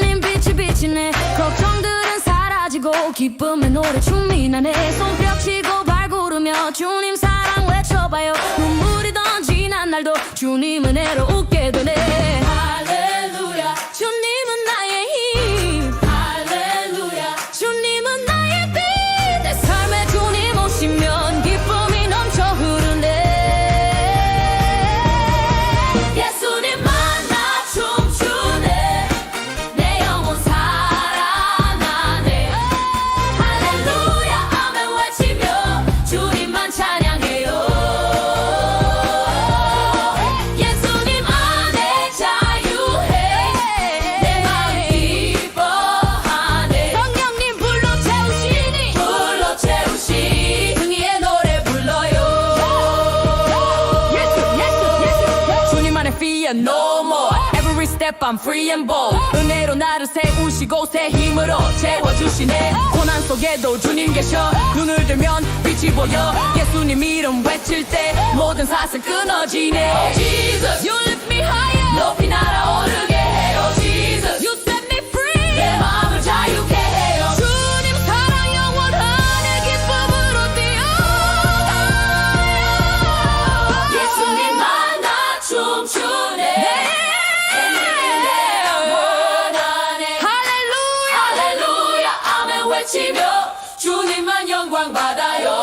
떨린 빛이 비치네. 걱정들은 사라지고 기쁨의 노래 춤이 나네. 손뼉치고 발구르며 주님 사랑 외쳐봐요. 눈물이 던지난 날도 주님 은혜로 fear no more. Every step I'm free and bold. 은혜로 나를 세우시고 새 힘으로 채워주시네. 고난 속에도 주님 계셔. 눈을 들면 빛이 보여. 예수님 이름 외칠 때 모든 사슬 끊어지네. Oh, Jesus 외치며 주님만 영광 받아요